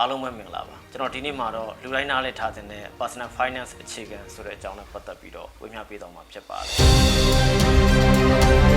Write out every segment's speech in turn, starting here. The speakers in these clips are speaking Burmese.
အားလုံးပဲမင်္ဂလာပါကျွန်တော်ဒီနေ့မှာတော့လူတိုင်းနားလည်ထားတဲ့ personal finance အခြေခံဆိုတဲ့အကြောင်းနဲ့ပတ်သက်ပြီးတော့ဝေမျှပေးတော့မှာဖြစ်ပါတယ်ငွေ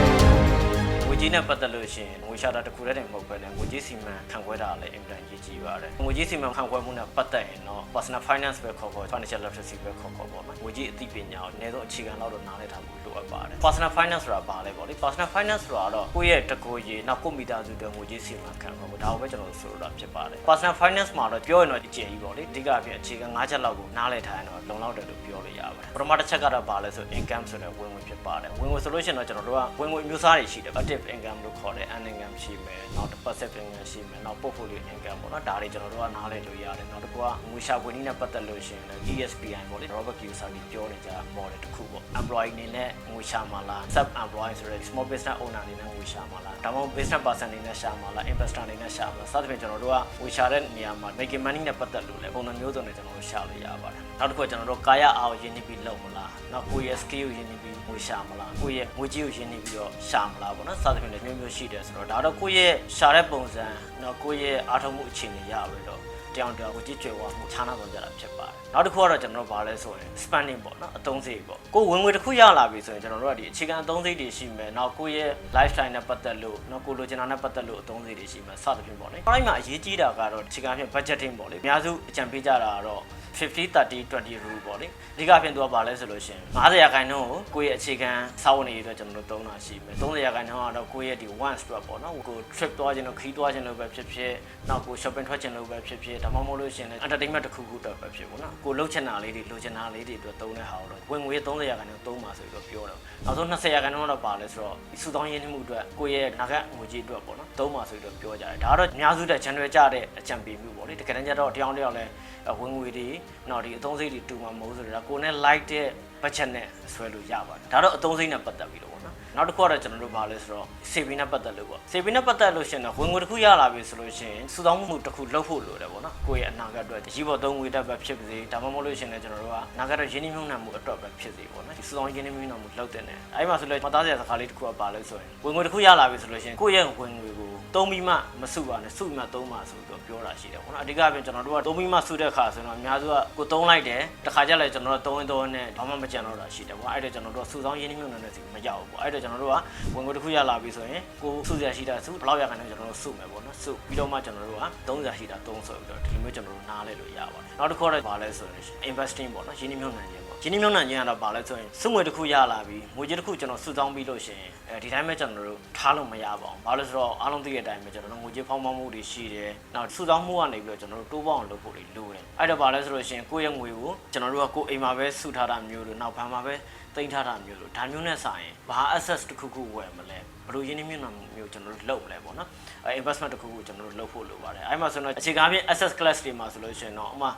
ကြေးနဲ့ပတ်သက်လို့ရှိရင်ငွေရှာတာတစ်ခုတည်းတည်းမဟုတ်ဘဲနဲ့ငွေကြေးစီမံခန့်ခွဲတာလည်းအင်မတန်ကြီးကြီးပါတယ်ငွေကြေးစီမံခန့်ခွဲမှုနဲ့ပတ်သက်ရင်တော့ personal finance ပဲခေါ်ခေါ် financial literacy ပဲခေါ်ခေါ်ပေါ့နော်ငွေကြေးအသိပညာကိုအနည်းဆုံးအခြေခံလောက်တော့နားလည်ထားဖို့လိုအပ်ပါတယ် personal finance ဆိုတာဘာလဲပေါ့လေ personal finance ဆိုတာတော့ကိုယ့်ရဲ့တကိုယ်ရည်နောက်ကိုယ့်မိသားစုတွေငွေကြေးစီမံခန့်ခွဲမှုဒါကိုပဲကျွန်တော်တို့ဆိုလိုတာဖြစ်ပါတယ် personal finance မှာတော့ပြောရင်တော့အကျယ်ကြီးပေါ့လေအဓိကအဖြစ်အခြေခံ၅ချက်လောက်ကိုနားလည်ထားရင်တော့လုံလောက်တယ်လို့ပြောလို့ရပါတယ်ပထမတစ်ချက်ကတော့ဘာလဲဆို income ဆိုတဲ့ဝင်ငွေဖြစ်ပါတယ်ဝင်ငွေဆိုလို့ရှိရင်တော့ကျွန်တော်တို့ကဝင်ငွေအမျိုးအစားတွေရှိတယ် active income လို့ခေါ်တယ် earned income ရှိမယ်နောက် passive income ရှိမယ်နောက် portfolio income ပေါ့နော်ဒါတွေကျွန်တော်တို့ကနားလည်လို့ရတယ်နောက်တစ်ခုကငွေရှာဖွေနည်းနဲ့ပတ်သက်လို့ရှိရင်လည်း ESPI ပေါ့လေ Robert Kiyosaki ပြောနေကြ model တစ်ခုပေါ့ employee အနေနဲ့ငွေရှာမှာလား sub employee ဆိုတဲ့ small business owner အနေနဲ့ငွေရှာမှာလားဒါမှမဟုတ် business person အနေနဲ့ရှာမှာလား investor အနေနဲ့ရှာမှာလားစသဖြင့်ကျွန်တော်တို့ကငွေရှာတဲ့နေရာမှာ making money နဲ့ပတ်သက်လို့လည်းပုံစံမျိုးစုံနဲ့ကျွန်တော်တို့ရှာလို့ရပါတယ်နောက်တစ်ခုကကျွန်တော်တို့ကာယအားကိုရင်းနှီးပြီးလုပ်မလားနောက်ကိုယ့်ရဲ့ skill ကိုရင်းနှီးပြီးငွေရှာမလားကိုယ့်ရဲ့ငွေကြေးကိုရင်းနှီးပြီးတော့ရှာမလားပေါ့နော်စသဖြင့်လည်းမျိုးမျိုးရှိတယ်ဆိုတော့ဒါတော့ကိုယ့်ရဲ့ရှာတဲ့ပုံစံနောက်ကိုယ့်ရဲ့အားထုတ်မှုအခြေအနေရပြီးတော့ တယောက်တယောက်ကိုကြည့်ကြွယ်ဝမှုခြားနာဆုံးကြတာဖြစ်ပါတယ်နောက်တစ်ခုကတော့ကျွန်တော်တို့ဗာလဲဆိုရင် spending ပေါ့နော်အသုံးစရိတ်ပေါ့ကိုယ်ဝင်ငွေတစ်ခုရလာပြီဆိုရင်ကျွန်တော်တို့ကဒီအခြေခံအသုံးစရိတ်တွေရှိမယ်နောက်ကိုယ့်ရဲ့ lifestyle နဲ့ပတ်သက်လို့နောက်ကိုယ်လိုချင်တာနဲ့ပတ်သက်လို့အသုံးစရိတ်တွေရှိမယ်စသဖြင့်ပေါ့လေအဲ့ဒီမှာအရေးကြီးတာကတော့အခြေခံအဖြစ် budgeting ပေါ့လေအများစုအကြံပေးကြတာကတော့50 30 20 rule ပေါ့လေအဓိကအဖြစ်သူကဘာလဲဆိုလို့ရှိရင်50ရာခိုင်နှုန်းကိုကိုယ့်ရဲ့အခြေခံစာဝန်တွေအတွက်ကျွန်တော်တို့သုံးတာရှိမယ်30ရာခိုင်နှုန်းကတော့ကိုယ့်ရဲ့ဒီ one stop ပေါ့နော်ကို trip သွားခြင်းလို့ခီးသွားခြင်းလို့ပဲဖြစ်ဖြစ်နောက်ကို shopping ထွက်ခြင်းလို့ပဲဖြစ်ဖြစ်ဒါမှမဟုတ်လို့ရှိရင်လည်း entertainment တစ်ခုခုတော့ပဲဖြစ်ပေါ့နော်ကိုလှုပ်ချင်တာလေးတွေလိုချင်တာလေးတွေအတွက်သုံးတဲ့ဟာကိုတော့ဝင်ငွေ30ရာခိုင်နှုန်းသုံးပါဆိုပြီးတော့ပြောတယ်နောက်ဆုံး20ရာခိုင်နှုန်းတော့ပါလဲဆိုတော့စုဆောင်းရင်းနှီးမှုအတွက်ကိုယ့်ရဲ့နာဂတ်ငွေကြေးအတွက်ပေါ့နော်သုံးပါဆိုပြီးတော့ပြောကြတယ်ဒါကတော့အများစုတဲ့ channel ကြတဲ့အကြံပေးမှုပေါ့လေတကယ်တမ်းကျတော့တယောက်တယောက်လည်းဝင်ငွေတွေနောက်ဒီအသုံးစရိတ်တွေတူမှာမဟုတ်ဆိုတော့ကိုယ်နဲ့ like တဲ့ budget နဲ့ဆွဲလို့ရပါတယ်ဒါတော့အသုံးစရိတ်နဲ့ပတ်သက်ပြီးတော့ပေါ့ နော်နောက်တစ်ခုကတော့ကျွန်တော်တို့ဗာလဲဆိုတော့ saving နဲ့ပတ်သက်လို့ပေါ့ saving နဲ့ပတ်သက်လို့ရှင်တော့ဝင်ငွေတစ်ခုရလာပြီဆိုလို့ရှိရင်စုဆောင်းမှုတစ်ခုလုပ်ဖို့လိုတယ်ပေါ့နော်ကိုယ့်ရဲ့အနာဂတ်အတွက်ရည်ပေါ်သုံးငွေတက်ပဲဖြစ်ပါစေဒါမှမဟုတ်လို့ရှင်လည်းကျွန်တော်တို့ကနာဂတ်အတွက်ရင်းနှီးမြှုပ်နှံမှုအတွက်ပဲဖြစ်စေပေါ့နော်ဒီစုဆောင်းရင်းနှီးမြှုပ်နှံမှုလုပ်တဲ့နဲ့အဲဒီမှာဆိုလည်းမသားစရာစကားလေးတစ်ခုကပါလဲဆိုရင်ဝင်ငွေတစ်ခုရလာပြီဆိုလို့ရှင်ကိုယ့်ရဲ့ဝင်ငွေကို သုံးပြီးမှမစုပါနဲ့စုပြီးမှသုံးပါဆိုပြီးတော့ပြောတာရှိတယ်ပေါ့နော်အဓိကပြင်ကျွန်တော်တို့ကသုံးပြီးမှစုတဲ့ခါဆိုတော့အများစုကကိုသုံးလိုက်တယ်တစ်ခါကျလည်းကျွန်တော်တို့သုံးရင်သုံးနဲ့ဘာမှမကြံတော့တာရှိတယ်ပေါ့အဲ့ဒါကျွန်တော်တို့ကစုဆောင်းရင်းနှီးမြှုပ်နှံတဲ့စီမရောက်ဘူးပေါ့အဲ့ဒါကျွန်တော်တို့ကဝင်ငွေတစ်ခုရလာပြီဆိုရင်ကိုစုစရာရှိတာစုဘယ်လောက်ရခိုင်လဲကျွန်တော်တို့စုမယ်ပေါ့နော်စုပြီးတော့မှကျွန်တော်တို့ကသုံးစရာရှိတာသုံးဆိုပြီးတော့ဒီလိုမျိုးကျွန်တော်တို့နားလဲလို့ရပါတယ်နောက်တစ်ခုကတော့ဘာလဲဆိုရင် investing ပေါ့နော်ရင်းနှီးမြှုပ်နှံခြင်းပေါ့ ရင်းနှီးမြှုပ်နှံခြင်းကတော့ဘာလဲဆိုရင်စုငွေတစ်ခုရလာပြီငွေကြေးတစ်ခုကျွန်တော်စုဆောင်းပြီးလို့ရှိရင်အဲဒီတိုင်းပဲကျွန်တော်တို့ထားလို့မရပါဘူးဘာလို့ဆိုတော့အားလုံးသိတဲ့အတိုင်းပဲကျွန်တော်တို့ငွေကြေးဖောင်းဖောင်းမှုတွေရှိတယ်နောက်စုဆောင်းမှုကနေပြီးတော့ကျွန်တော်တို့တိုးပေါအောင်လုပ်ဖို့တွေလိုတယ်အဲ့တော့ဘာလဲဆိုလို့ရှိရင်ကိုယ့်ရဲ့ငွေကိုကျွန်တော်တို့ကကိုယ်အိမ်မှာပဲစုထားတာမျိုးလို့နောက်ဘဏ်မှာပဲ တင်ထားတာမျိုးလို့ဒါမျိုးနဲ့ဆိုင်ရင်ဘာ access တစ်ခုခုဝယ်မလဲဘယ်လိုရင်းနှီးမြှုပ်နှံမှုမျိုးကျွန်တော်တို့လုပ်မလဲပေါ့နော်အဲ investment တစ်ခုခုကျွန်တော်တို့လုပ်ဖို့လိုပါတယ်အဲ့မှာဆိုတော့အခြေခံဖြင့် access class တွေမှာဆိုလို့ရှိရင်တော့ဥမာ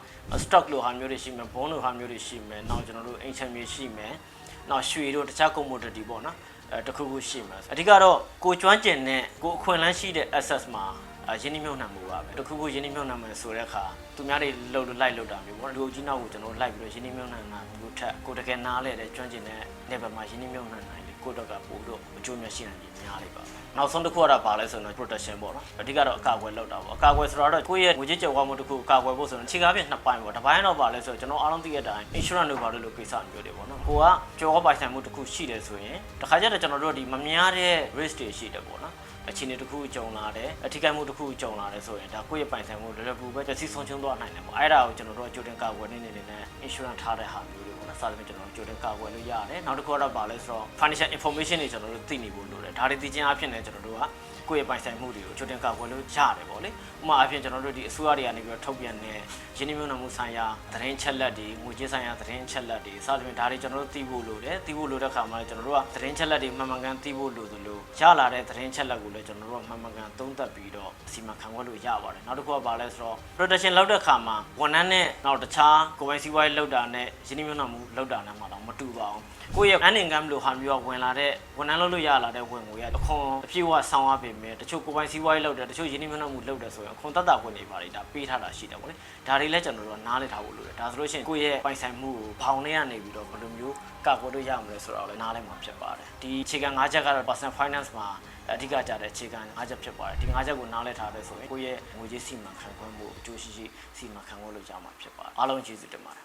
stock လိုဟာမျိုးတွေရှိမယ် bond လိုဟာမျိုးတွေရှိမယ်နောက်ကျွန်တော်တို့အိမ်ချမ်းမြေရှိမယ်နောက်ရွှေတို့တခြား commodity ပေါ့နော်အဲတစ်ခုခုရှိမယ်အဓိကတော့ကိုကျွမ်းကျင်တဲ့ကိုအခွင့်အလမ်းရှိတဲ့ access မှာအ ရင်းနှီးမြှုပ်နှံမှုပါပဲတစ်ခုခုရင်းနှီးမြှုပ်နှံမယ်ဆိုတဲ့အခါသူများတွေလှုပ်လို့လိုက်လှုပ်တာမျိုးပေါ့လူကြီးနောက်ကိုကျွန်တော်တို့လိုက်ပြီးတော့ရင်းနှီးမြှုပ်နှံတာမျိုးထက်ကိုတကယ်နားလဲတဲ့ကျွမ်းကျင်တဲ့ level မှာရင်းနှီးမြှုပ်နှံနိုင်လေကိုတော့ကပို့တော့အကျိုးများရှိနိုင်ကြီးများလေးပါပဲနောက်ဆုံးတစ်ခုကတော့ဗာလဲဆိုတော့ protection ပေါ့နော်အဓိကတော့အကာအကွယ်လုပ်တာပေါ့အကာအကွယ်ဆိုတော့ကိုယ့်ရဲ့ငွေကြေးကြော်ဝါမှုတစ်ခုအကာအကွယ်ဖို့ဆိုတော့ခြေကားပြနှစ်ပိုင်းပေါ့တစ်ပိုင်းတော့ဗာလဲဆိုတော့ကျွန်တော်အားလုံးသိတဲ့အတိုင်း insurance လို့ဗာလို့လို့ကိစ္စမျိုးတွေပေါ့နော်ကိုကကြော်ဝါပိုင်ဆိုင်မှုတစ်ခုရှိတယ်ဆိုရင်တခါကျတော့ကျွန်တော်တို့ဒီမများတဲ့ risk တွေရှိတယ်ပေါ့နော် အခြေအနေတစ်ခုကြုံလာတယ်အထူးကိမှုတစ်ခုကြုံလာတယ်ဆိုရင်ဒါကိုယ့်ရဲ့ပိုင်ဆိုင်မှုလွယ်လွယ်ကူပဲကြစီဆုံးချုံသွားနိုင်တယ်ပေါ့အဲ့ဒါကိုကျွန်တော်တို့အကျိုးတင်ကာကွယ်နေနေနဲ့ insurance ထားတဲ့ဟာမျိုးတွေ ပေါ့နော်စသဖြင့်ကျွန်တော်တို့အကျိုးတင်ကာကွယ်လို့ရတယ်နောက်တစ်ခုကတော့ဗာလဲဆိုတော့ financial information တွေကျွန်တော်တို့သိနေဖို့လိုတယ်ဒါတွေသိချင်းအဖြစ်နဲ့ကျွန်တော်တို့ကကိုယ့်ရဲ့ပိုင်ဆိုင်မှုတွေကိုချိုးတင်ကောက်ွယ်လို့ရတယ်ပေါ့လေဥပမာအဖြစ်ကျွန်တော်တို့ဒီအစိုးရတွေကနေပြီးတော့ထုတ်ပြန်တဲ့ရင်းနှီးမြှုပ်နှံမှုဆိုင်ရာသတင်းချက်လက်တွေငွေကြေးဆိုင်ရာသတင်းချက်လက်တွေစသဖြင့်ဒါတွေကျွန်တော်တို့သိဖို့လိုတယ်သိဖို့လိုတဲ့ခါမှာလည်းကျွန်တော်တို့ကသတင်းချက်လက်တွေမှန်မှန်ကန်သိဖို့လိုသလိုရလာတဲ့သတင်းချက်လက်ကိုလည်းကျွန်တော်တို့ကမှန်မှန်ကန်သုံးသပ်ပြီးတော့အစီအမံခံခွင့်လို့ရပါတယ်နောက်တစ်ခုကဘာလဲဆိုတော့ protection လောက်တဲ့ခါမှာဝန်ထမ်းနဲ့နောက်တခြားကိုယ်ပိုင်စီးပွားရေးလောက်တာနဲ့ရင်းနှီးမြှုပ်နှံမှုမှုလောက်တာနဲ့မှတော့မတူပါဘူးကိုယ့်ရဲ့ earning income လို့ဟာမျိုးကဝင်လာတဲ့ဝန်ထမ်းလုပ်လို့ရလာတဲ့ဝင်ငွေကအခွန်အပြည့်အဝဆောင်ရပေမဲ့တချို့ကိုယ်ပိုင်စီးပွားရေးလုပ်တယ်တချို့ယင်းနှိမ့်နှောက်မှုလုပ်တယ်ဆိုရင်အခွန်တက်တာဝင်နေပါလေဒါပေးထားတာရှိတယ်ပေါ့လေဒါတွေလည်းကျွန်တော်တို့ကနားလည်ထားဖို့လိုတယ်ဒါဆိုလို့ရှိရင်ကိုယ့်ရဲ့ပိုင်ဆိုင်မှုကိုဘောင်ထဲကနေပြီးတော့ဘယ်လိုမျိုးကာကွယ်လို့ရမလဲဆိုတော့လည်းနားလည်မှာဖြစ်ပါတယ်ဒီအခြေခံ၅ချက်ကတော့ personal finance မှာအဓိကကြတဲ့အခြေခံ၅ချက်ဖြစ်ပါတယ်ဒီ၅ချက်ကိုနားလည်ထားတယ်ဆိုရင်ကိုယ့်ရဲ့ငွေကြေးစီမံခန့်ခွဲမှုအကျိုးရှိရှိစီမံခန့်ခွဲလို့ရမှာဖြစ်ပါတယ်အားလုံးကျေးဇူးတင်ပါတယ်